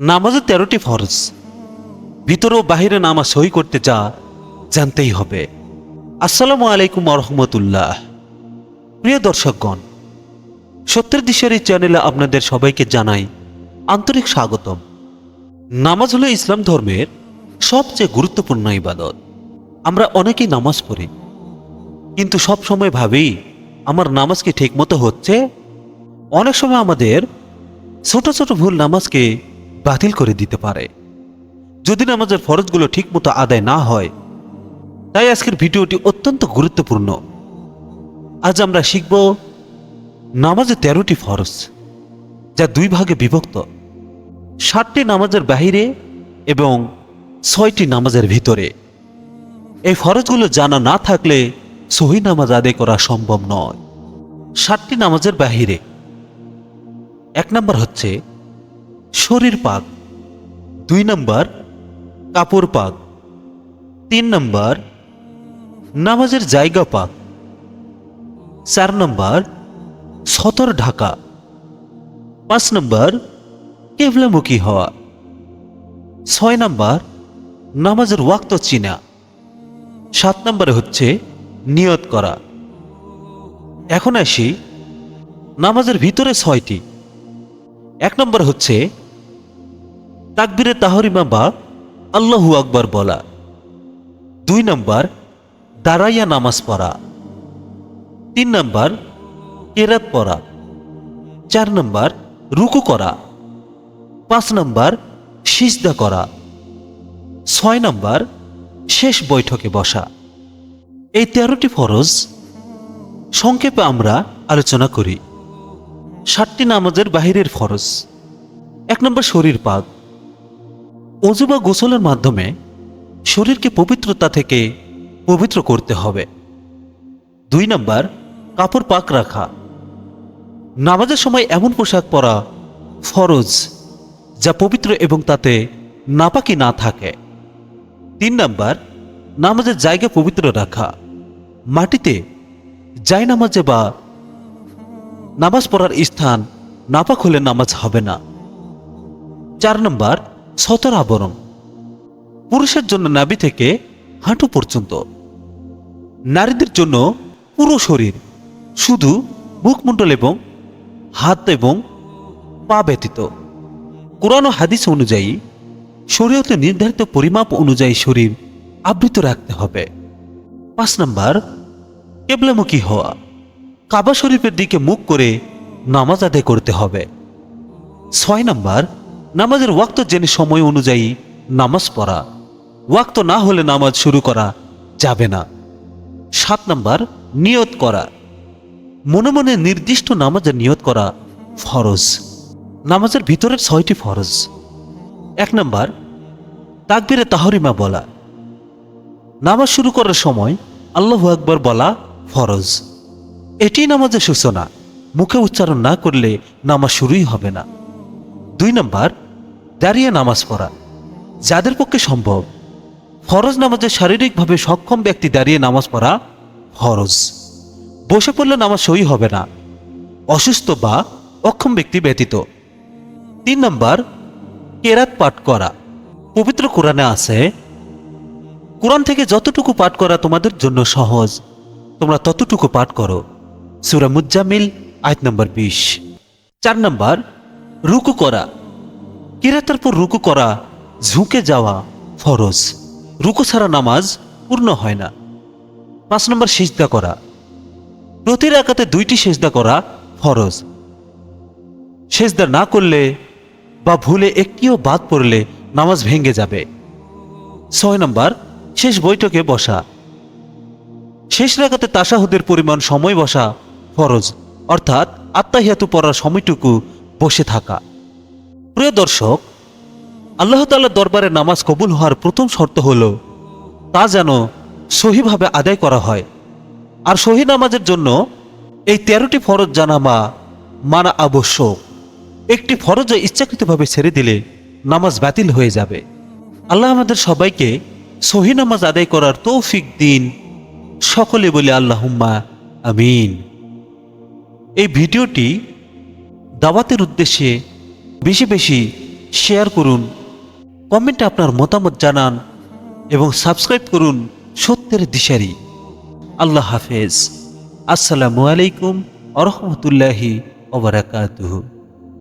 নামাজে তেরোটি ফরজ। ভিতরে ও বাহিরে নামাজ সই করতে যা, জানতেই হবে। আসসালামু আলাইকুম রহমতুল্লাহ। প্রিয় দর্শকগণ, সত্যের দিশের এই চ্যানেলে আপনাদের সবাইকে জানাই আন্তরিক স্বাগতম। নামাজ হলো ইসলাম ধর্মের সবচেয়ে গুরুত্বপূর্ণ ইবাদত। আমরা অনেকেই নামাজ পড়ি, কিন্তু সব সময় ভাবি, আমার নামাজ কি ঠিকমতো হচ্ছে? অনেক সময় আমাদের ছোট ছোট ভুল নামাজকে বাতিল করে দিতে পারে। যদি নামাজের ফরজগুলো ঠিকমতো আদায় না হয়, তাই আজকের ভিডিওটি অত্যন্ত গুরুত্বপূর্ণ। আজ আমরা শিখব নামাজে তেরোটি ফরজ, যা দুই ভাগে বিভক্ত। ষাটটি নামাজের বাহিরে এবং ছয়টি নামাজের ভিতরে। এই ফরজগুলো জানা না থাকলে সহি নামাজ আদায় করা সম্ভব নয়। ষাটটি নামাজের বাহিরে। এক নম্বর হচ্ছে শরীর পাক। দুই নম্বর, কাপড় পাক। তিন নম্বর, নামাজের জায়গা পাক। চার নম্বর, সতর ঢাকা। পাঁচ নম্বর, কেবলামুখী হওয়া। ছয় নম্বর, নামাজের ওয়াক্ত চিনা। সাত নম্বরে হচ্ছে নিয়ত করা। এখন আসি নামাজের ভিতরে ছয়টি। এক নম্বর হচ্ছে তাকবিরে তাহরিমা বা আল্লাহু আকবার বলা। দুই নম্বর, দাঁড়াইয়া নামাজ পড়া। তিন নম্বর, কেরাত পড়া। চার নম্বর, রুকু করা। পাঁচ নম্বর, সিজদা করা। ছয় নম্বর, শেষ বৈঠকে বসা। এই তেরোটি ফরজ সংক্ষেপে আমরা আলোচনা করি। ষাটটি নামাজের বাহিরের ফরজ। এক নম্বর শরীর পাক। অজু বা গোসলের মাধ্যমে শরীরকে পবিত্রতা থেকে পবিত্র করতে হবে। দুই নম্বর, কাপড় পাক রাখা। নামাজের সময় এমন পোশাক পরা ফরজ, যা পবিত্র এবং তাতে নাপাকি না থাকে। তিন নম্বর, নামাজের জায়গা পবিত্র রাখা। মাটিতে যাই নামাজে বা নামাজ পড়ার স্থান নাপাক হলে নামাজ হবে না। চার নম্বর সতর আবরণ। পুরুষের জন্য নাভি থেকে হাঁটু পর্যন্ত। নারীদের জন্য পুরো শরীর, শুধু মুখমণ্ডল এবং হাত এবং পা ব্যতীত। কোরআন হাদিস অনুযায়ী, শরীয়তে নির্ধারিত পরিমাপ অনুযায়ী শরীর আবৃত রাখতে হবে। পাঁচ নম্বর, কেবলামুখী হওয়া। কাবা শরীফের দিকে মুখ করে নামাজ আদায় করতে হবে। ছয় নম্বর নামাজের ওয়াক্ত জেনে সময় অনুযায়ী নামাজ পড়া। ওয়াক্ত না হলে নামাজ শুরু করা যাবে না। সাত নম্বর, নিয়ত করা। মনে মনে নির্দিষ্ট নামাজের নিয়ত করা ফরজ। নামাজের ভিতরের ছয়টি ফরজ। এক নম্বর, তাকবিরে তাহরিমা বলা। নামাজ শুরু করার সময় আল্লাহ আকবর বলা ফরজ। এটি নামাজের সূচনা। মুখে উচ্চারণ না করলে নামাজ শুরুই হবে না। দুই নম্বর দাঁড়িয়ে নামাজ পড়া। যাদের পক্ষে সম্ভব, ফরজ নামাজে শারীরিকভাবে সক্ষম ব্যক্তি দাঁড়িয়ে নামাজ পড়া ফরজ। বসে পড়লে নামাজ সই হবে না। অসুস্থ বা অক্ষম ব্যক্তি ব্যতীত। তিন নম্বর, কেরাত পাঠ করা। পবিত্র কোরআনে আছে, কোরআন থেকে যতটুকু পাঠ করা তোমাদের জন্য সহজ, তোমরা ততটুকু পাঠ করো। সুরা মুজামিল আয়াত নম্বর বিশ। চার নম্বর, রুকু করা। কিরাতের পর রুকু করা, ঝুঁকে যাওয়া ফরজ। রুকু ছাড়া নামাজ পূর্ণ হয় না। পাঁচ নম্বর সেজদা করা। প্রতি রাকাতে দুইটি সেজদা করা ফরজ। সেজদা না করলে বা ভুলে একটিও বাদ পড়লে নামাজ ভেঙে যাবে। ছয় নম্বর, শেষ বৈঠকে বসা। শেষ রাখাতে তাসাহুদের পরিমাণ সময় বসা ফরজ, অর্থাৎ আত্মাহিয়াতু পড়ার সময়টুকু বসে থাকা। প্রিয় দর্শক, আল্লাহ তাল্লাহ দরবারে নামাজ কবুল হওয়ার প্রথম শর্ত হল তা যেন সহিভাবে আদায় করা হয়। আর সহি নামাজের জন্য এই তেরোটি ফরজ জানা মা মানা আবশ্যক। একটি ফরজ ইচ্ছাকৃতভাবে ছেড়ে দিলে নামাজ বাতিল হয়ে যাবে। আল্লাহ আমাদের সবাইকে সহি নামাজ আদায় করার তৌফিক দিন সকলে বলে আল্লাহুম্মা আমিন। এই ভিডিওটি দাওয়াতের উদ্দেশ্যে বেশি বেশি শেয়ার করুন কমেন্টে আপনার মতামত জানান এবং সাবস্ক্রাইব করুন সত্যের দিশারি। আল্লাহ হাফেজ। আসসালামু আলাইকুম আরহামতুল্লাহি ওবরাকাতুহু